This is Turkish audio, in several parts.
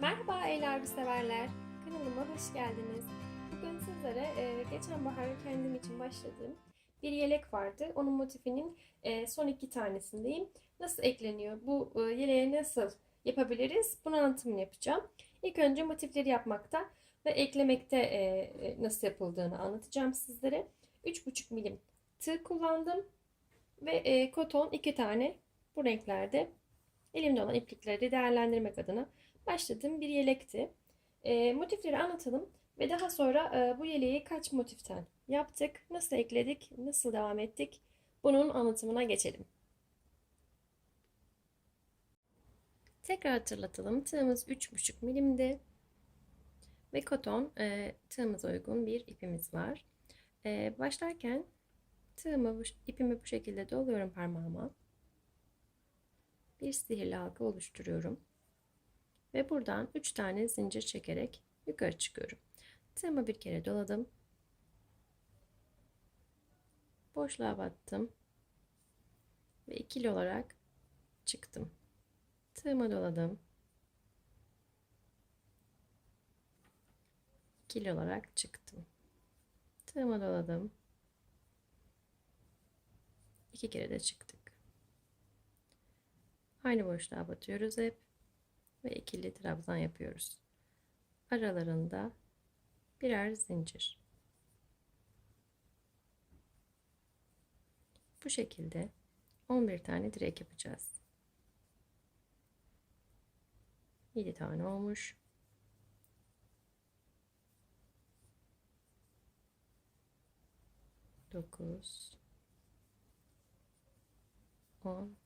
Merhaba el örgü severler. Kanalıma hoş geldiniz. Bugün sizlere e, geçen bahar kendim için başladığım bir yelek vardı. Onun motifinin e, son iki tanesindeyim. Nasıl ekleniyor? Bu e, yeleğe nasıl yapabiliriz? Bunun anlatımını yapacağım. İlk önce motifleri yapmakta ve eklemekte e, e, nasıl yapıldığını anlatacağım sizlere. 3,5 milim tığ kullandım ve e, koton iki tane bu renklerde. Elimde olan iplikleri değerlendirmek adına başladığım bir yelekti. E, motifleri anlatalım ve daha sonra e, bu yeleği kaç motiften yaptık, nasıl ekledik, nasıl devam ettik bunun anlatımına geçelim. Tekrar hatırlatalım. Tığımız 3,5 milimdi ve koton e, tığımıza uygun bir ipimiz var. E, başlarken tığımı, ipimi bu şekilde doluyorum parmağıma. Bir sihirli halka oluşturuyorum. Ve buradan 3 tane zincir çekerek yukarı çıkıyorum. Tığımı bir kere doladım. Boşluğa battım. Ve ikili olarak çıktım. Tığımı doladım. İkili olarak çıktım. Tığımı doladım. İki kere de çıktık. Aynı boşluğa batıyoruz hep ve ikili trabzan yapıyoruz. Aralarında birer zincir. Bu şekilde 11 tane direk yapacağız. 7 tane olmuş. Dokuz, on,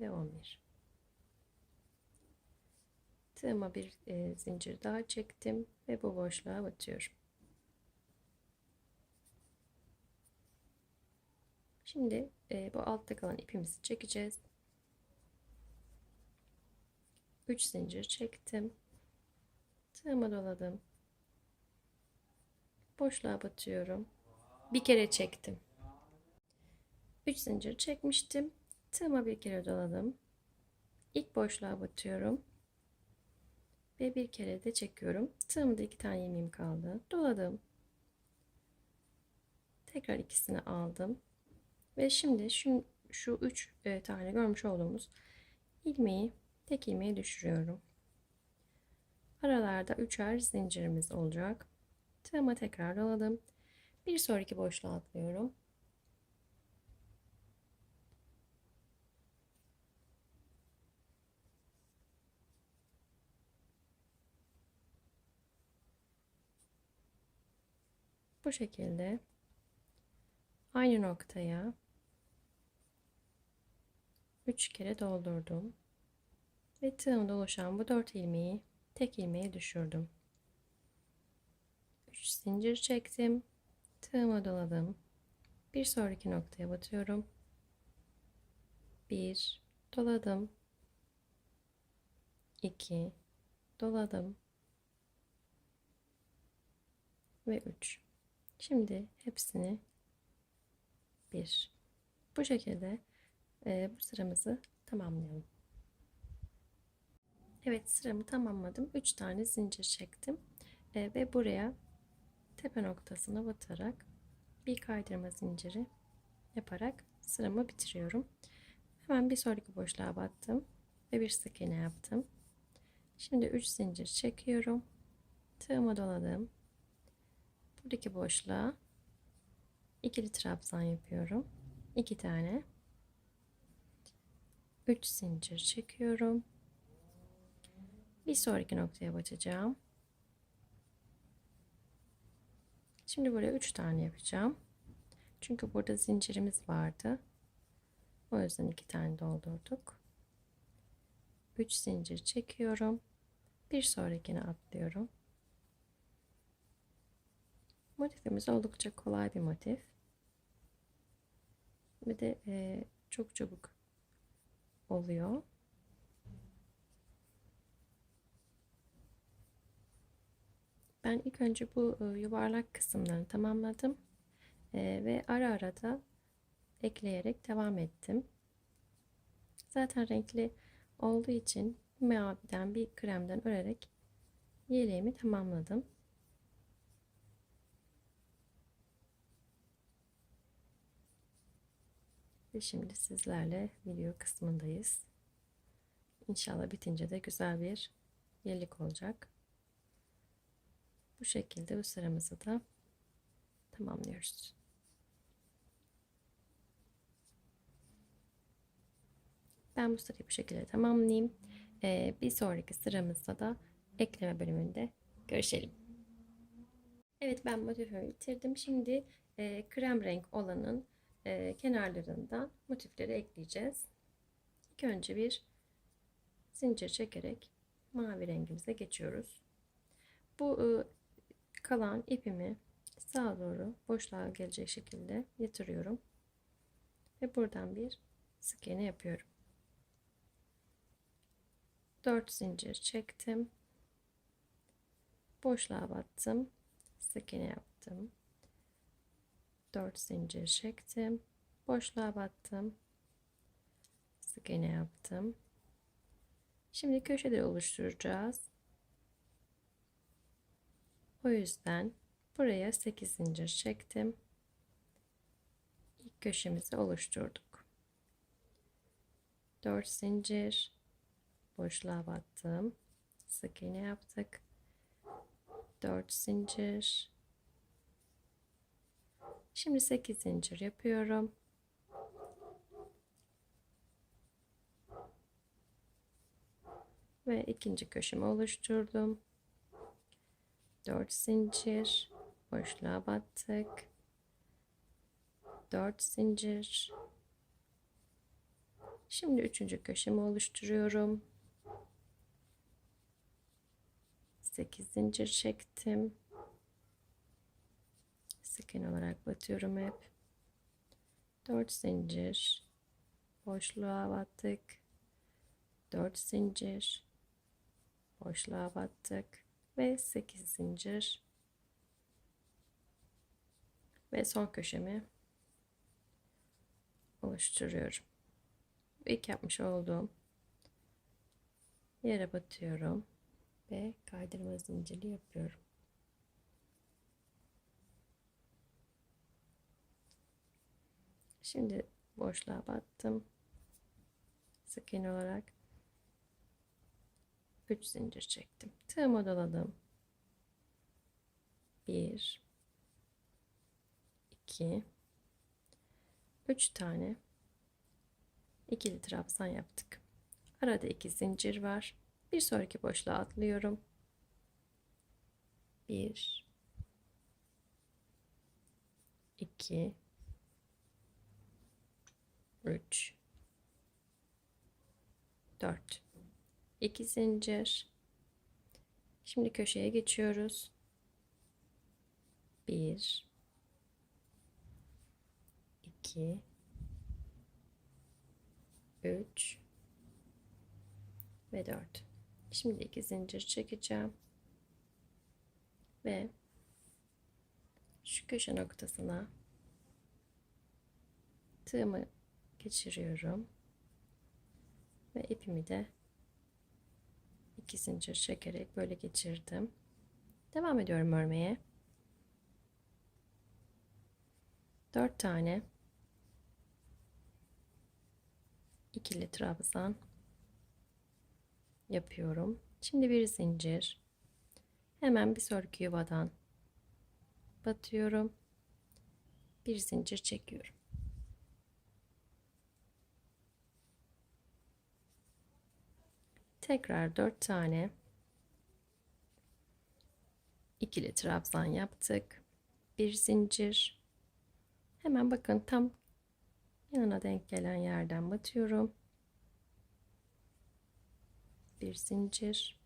ve 11. Tığıma bir e, zincir daha çektim ve bu boşluğa batıyorum. Şimdi e, bu altta kalan ipimizi çekeceğiz. 3 zincir çektim. Tığıma doladım. Boşluğa batıyorum. Bir kere çektim. 3 zincir çekmiştim. Tığıma bir kere doladım. İlk boşluğa batıyorum. Ve bir kere de çekiyorum. Tığımda iki tane ilmeğim kaldı. Doladım. Tekrar ikisini aldım. Ve şimdi şu, şu üç e, tane görmüş olduğumuz ilmeği tek ilmeğe düşürüyorum. Aralarda üçer zincirimiz olacak. Tığıma tekrar doladım. Bir sonraki boşluğa atlıyorum. Bu şekilde aynı noktaya 3 kere doldurdum. Ve tığımda oluşan bu 4 ilmeği tek ilmeğe düşürdüm. 3 zincir çektim. Tığıma doladım. Bir sonraki noktaya batıyorum. 1 doladım. 2 doladım. Ve 3. Şimdi hepsini bir. Bu şekilde e, bu sıramızı tamamlayalım. Evet sıramı tamamladım. 3 tane zincir çektim. E, ve buraya tepe noktasına batarak bir kaydırma zinciri yaparak sıramı bitiriyorum. Hemen bir sonraki boşluğa battım ve bir sık iğne yaptım. Şimdi 3 zincir çekiyorum. Tığıma doladım. Buradaki boşluğa ikili trabzan yapıyorum. 2 tane. 3 zincir çekiyorum. Bir sonraki noktaya batacağım. Şimdi buraya 3 tane yapacağım. Çünkü burada zincirimiz vardı. O yüzden 2 tane doldurduk. 3 zincir çekiyorum. Bir sonrakine atlıyorum. Motifimiz oldukça kolay bir motif. Ve de e, çok çabuk oluyor. Ben ilk önce bu e, yuvarlak kısımlarını tamamladım. E, ve ara ara da ekleyerek devam ettim. Zaten renkli olduğu için maviden bir kremden örerek yeleğimi tamamladım. Ve şimdi sizlerle video kısmındayız. İnşallah bitince de güzel bir yelek olacak. Bu şekilde bu sıramızı da tamamlıyoruz. Ben bu sırayı bu şekilde tamamlayayım. Ee, bir sonraki sıramızda da ekleme bölümünde görüşelim. Evet ben motifimi bitirdim. Şimdi e, krem renk olanın e, kenarlarından motifleri ekleyeceğiz. İlk önce bir zincir çekerek mavi rengimize geçiyoruz. Bu e, kalan ipimi sağa doğru boşluğa gelecek şekilde yatırıyorum. Ve buradan bir sık iğne yapıyorum. 4 zincir çektim. Boşluğa battım. Sık iğne yaptım. 4 zincir çektim. Boşluğa battım. Sık iğne yaptım. Şimdi köşeleri oluşturacağız. O yüzden buraya 8 zincir çektim. İlk köşemizi oluşturduk. 4 zincir boşluğa battım. Sık iğne yaptık. 4 zincir. Şimdi 8 zincir yapıyorum. Ve ikinci köşemi oluşturdum. 4 zincir boşluğa battık. 4 zincir. Şimdi üçüncü köşemi oluşturuyorum. 8 zincir çektim. İğne olarak batıyorum hep. 4 zincir boşluğa battık. 4 zincir boşluğa battık ve 8 zincir ve son köşemi oluşturuyorum. İlk yapmış olduğum yere batıyorum ve kaydırma zinciri yapıyorum. Şimdi boşluğa battım. Sık olarak 3 zincir çektim. Tığımı doladım. 1 2 3 tane ikili trabzan yaptık. Arada 2 zincir var. Bir sonraki boşluğa atlıyorum. 1 2 3 4 2 zincir. Şimdi köşeye geçiyoruz. 1 2 3 ve 4 şimdi 2 zincir çekeceğim. Ve şu köşe noktasına tığımı geçiriyorum. Ve ipimi de iki zincir çekerek böyle geçirdim. Devam ediyorum örmeye. 4 tane ikili trabzan yapıyorum. Şimdi bir zincir. Hemen bir sonraki yuvadan batıyorum. Bir zincir çekiyorum tekrar 4 tane ikili trabzan yaptık. Bir zincir. Hemen bakın tam yanına denk gelen yerden batıyorum. Bir zincir.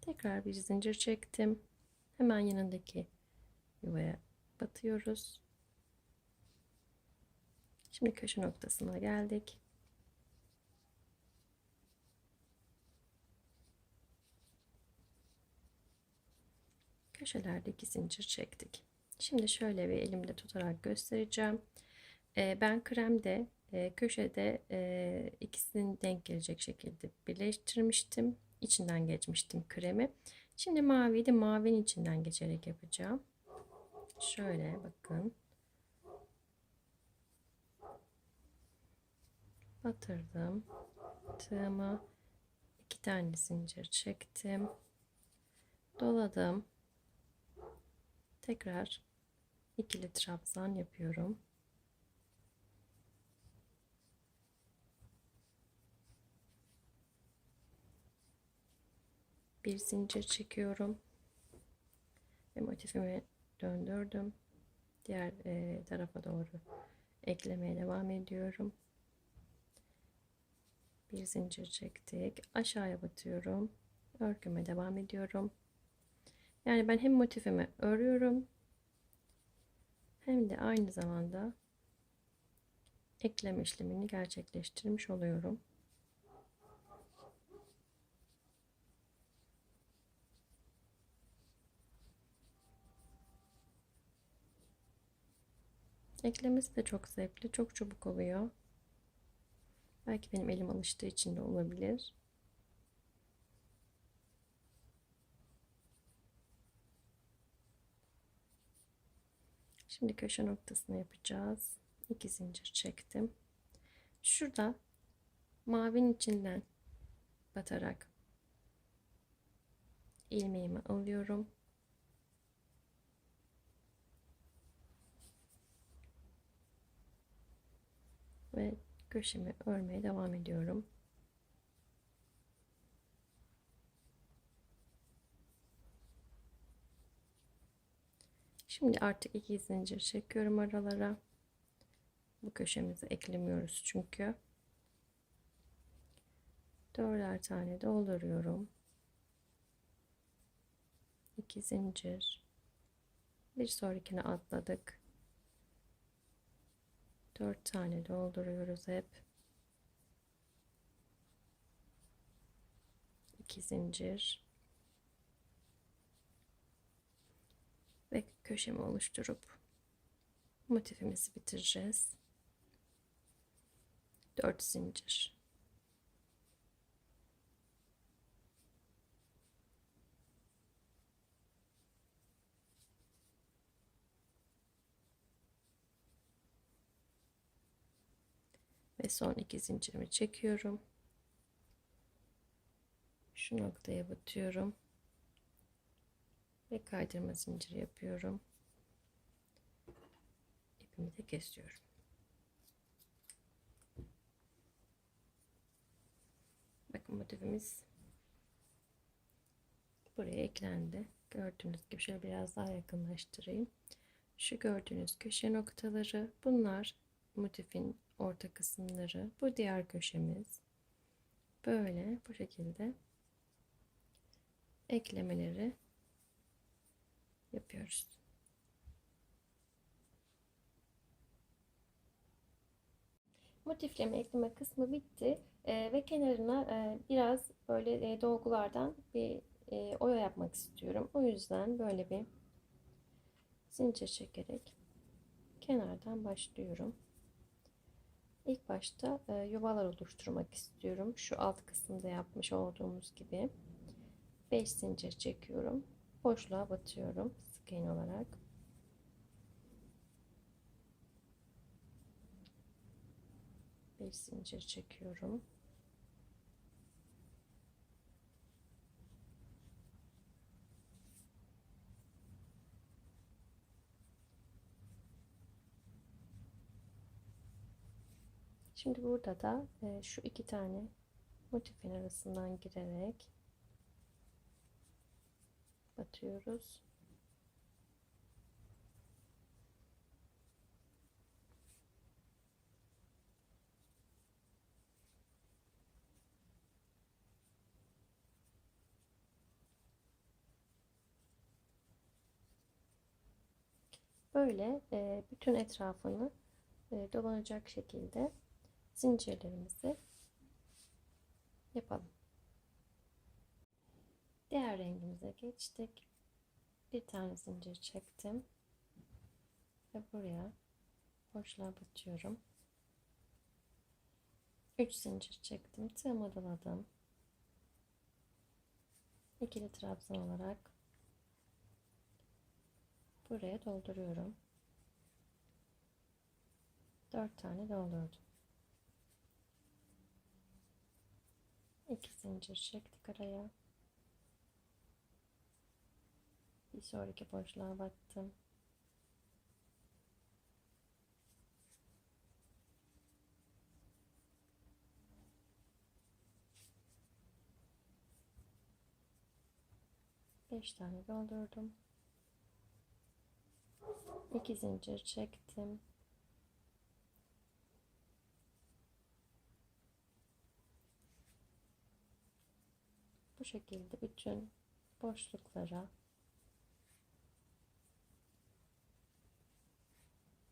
Tekrar bir zincir çektim. Hemen yanındaki yuvaya batıyoruz. Şimdi köşe noktasına geldik. köşelerde iki zincir çektik. Şimdi şöyle bir elimde tutarak göstereceğim. Ee, ben kremde e, köşede e, ikisinin denk gelecek şekilde birleştirmiştim. İçinden geçmiştim kremi. Şimdi maviyi de mavinin içinden geçerek yapacağım. Şöyle bakın. Batırdım. Tığımı iki tane zincir çektim. Doladım. Tekrar ikili trabzan yapıyorum. Bir zincir çekiyorum. Ve motifimi döndürdüm. Diğer e, tarafa doğru eklemeye devam ediyorum. Bir zincir çektik. Aşağıya batıyorum. Örgüme devam ediyorum. Yani ben hem motifimi örüyorum hem de aynı zamanda ekleme işlemini gerçekleştirmiş oluyorum. Eklemesi de çok zevkli, çok çabuk oluyor. Belki benim elim alıştığı için de olabilir. Şimdi köşe noktasını yapacağız. İki zincir çektim. Şurada mavinin içinden batarak ilmeğimi alıyorum. Ve köşemi örmeye devam ediyorum. Şimdi artık iki zincir çekiyorum aralara. Bu köşemizi eklemiyoruz çünkü. Dörder tane dolduruyorum. İki zincir. Bir sonrakine atladık. Dört tane dolduruyoruz hep. İki zincir. ve köşemi oluşturup motifimizi bitireceğiz. 4 zincir. Ve son iki zincirimi çekiyorum. Şu noktaya batıyorum ve kaydırma zinciri yapıyorum. İpimi de kesiyorum. Bakın motifimiz buraya eklendi. Gördüğünüz gibi şöyle biraz daha yakınlaştırayım. Şu gördüğünüz köşe noktaları bunlar motifin orta kısımları. Bu diğer köşemiz. Böyle bu şekilde eklemeleri yapıyoruz. Motifleme ekleme kısmı bitti ee, ve kenarına e, biraz böyle e, dolgulardan bir e, oya yapmak istiyorum. O yüzden böyle bir zincir çekerek kenardan başlıyorum. İlk başta e, yuvalar oluşturmak istiyorum. Şu alt kısımda yapmış olduğumuz gibi 5 zincir çekiyorum. Boşluğa batıyorum sık iğne olarak. Bir zincir çekiyorum. Şimdi burada da e, şu iki tane motifin arasından girerek batıyoruz. Böyle e, bütün etrafını e, dolanacak şekilde zincirlerimizi yapalım. Diğer rengimize geçtik. Bir tane zincir çektim. Ve buraya boşluğa batıyorum. 3 zincir çektim. Tığımı doladım. İkili trabzan olarak buraya dolduruyorum. 4 tane doldurdum. 2 zincir çektik araya. Bir sonraki boşluğa battım. Beş tane doldurdum. İki zincir çektim. Şekilde bütün boşluklara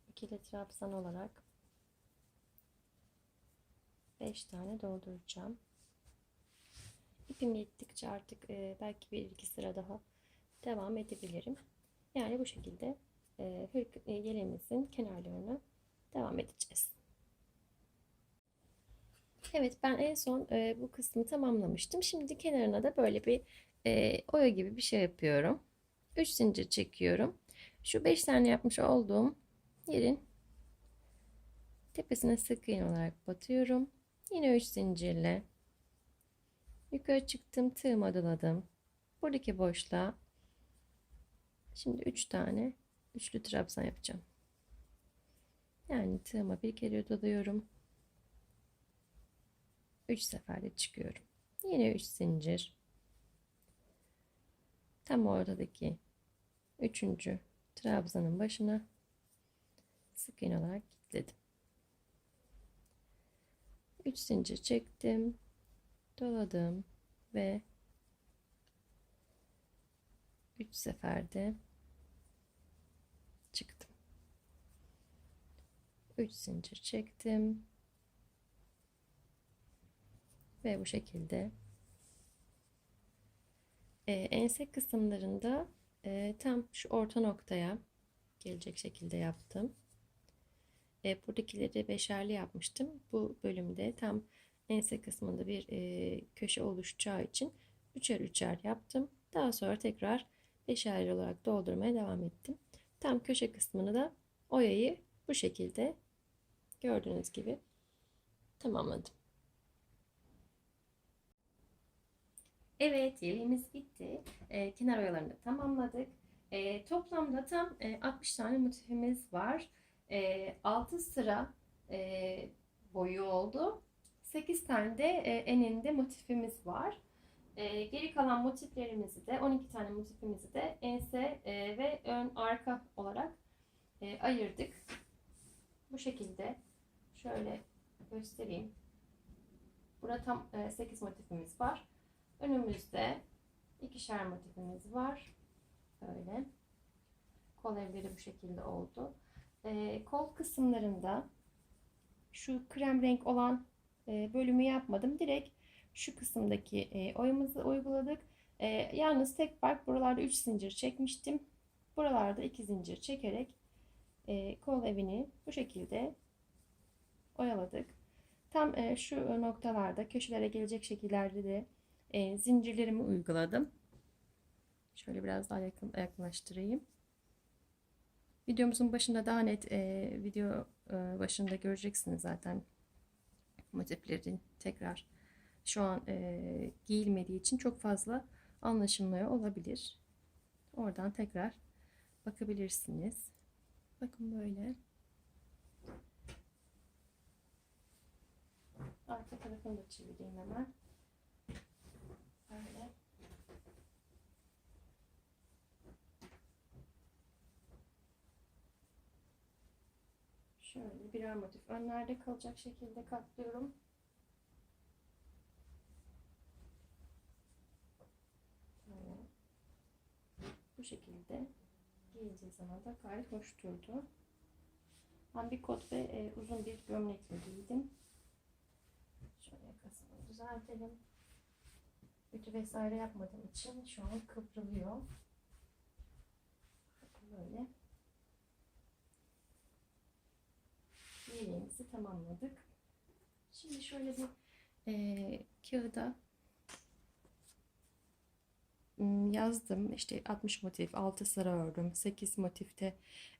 ikili trabzan olarak 5 tane dolduracağım. İpim yettikçe artık e, belki bir iki sıra daha devam edebilirim. Yani bu şekilde e, e, yeleğimizin kenarlarına devam edeceğiz. Evet ben en son e, bu kısmı tamamlamıştım. Şimdi kenarına da böyle bir e, oya gibi bir şey yapıyorum. 3 zincir çekiyorum. Şu 5 tane yapmış olduğum yerin tepesine sık iğne olarak batıyorum. Yine 3 zincirle yukarı çıktım tığıma doladım. Buradaki boşluğa şimdi 3 tane üçlü trabzan yapacağım. Yani tığıma bir kere doluyorum. 3 seferde çıkıyorum. Yine 3 zincir. Tam ortadaki 3. trabzanın başına sık iğne olarak kilitledim. 3 zincir çektim. Doladım ve 3 seferde çıktım. 3 zincir çektim. Ve bu şekilde e, ense kısımlarında e, tam şu orta noktaya gelecek şekilde yaptım. E, buradakileri beşerli yapmıştım. Bu bölümde tam ense kısmında bir e, köşe oluşacağı için üçer üçer yaptım. Daha sonra tekrar beşerli olarak doldurmaya devam ettim. Tam köşe kısmını da oyayı bu şekilde gördüğünüz gibi tamamladım. Evet yeleğimiz bitti. E, kenar oyalarını tamamladık. E, toplamda tam e, 60 tane motifimiz var. E, 6 sıra e, boyu oldu. 8 tane de e, eninde motifimiz var. E, geri kalan motiflerimizi de 12 tane motifimizi de ense e, ve ön arka olarak e, ayırdık. Bu şekilde şöyle göstereyim. Burada tam e, 8 motifimiz var. Önümüzde ikişer motifimiz var. Böyle. Kol evleri bu şekilde oldu. E, kol kısımlarında şu krem renk olan e, bölümü yapmadım. Direkt şu kısımdaki e, oyamızı uyguladık. E, yalnız tek fark buralarda 3 zincir çekmiştim. Buralarda 2 zincir çekerek e, kol evini bu şekilde oyaladık. Tam e, şu noktalarda köşelere gelecek şekillerde de e, zincirlerimi uyguladım. Şöyle biraz daha yakın yakınlaştırayım. Videomuzun başında daha net e, video e, başında göreceksiniz zaten motiflerin tekrar şu an e, giyilmediği için çok fazla anlaşılmıyor olabilir. Oradan tekrar bakabilirsiniz. Bakın böyle. Arka tarafını da çevireyim hemen. Böyle. Şöyle birer motif önlerde kalacak şekilde katlıyorum. Böyle. Bu şekilde giyildiği zaman da gayet hoş durdu. Ben bir kot ve e, uzun bir gömlekle giydim. Şöyle yakasını düzeltelim. Ütü vesaire yapmadığım için şu an kıvrılıyor. Böyle. Yeleğimizi tamamladık. Şimdi şöyle bir eee kağıda m, yazdım. İşte 60 motif, 6 sıra ördüm. 8 motifte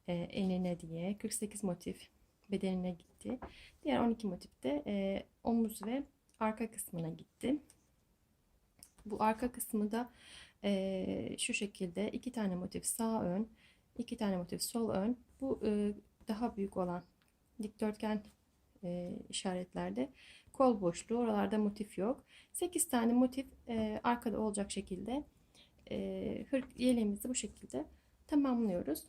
e, enine diye. 48 motif bedenine gitti. Diğer 12 motifte e, omuz ve arka kısmına gitti. Bu arka kısmı da e, şu şekilde iki tane motif sağ ön, iki tane motif sol ön. Bu e, daha büyük olan dikdörtgen e, işaretlerde kol boşluğu. Oralarda motif yok. 8 tane motif e, arkada olacak şekilde e, hırk yeleğimizi bu şekilde tamamlıyoruz.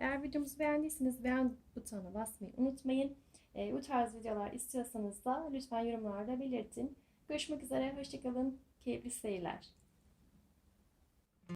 Eğer videomuzu beğendiyseniz beğen butonuna basmayı unutmayın. E, bu tarz videolar istiyorsanız da lütfen yorumlarda belirtin. Görüşmek üzere, hoşçakalın, keyifli seyirler.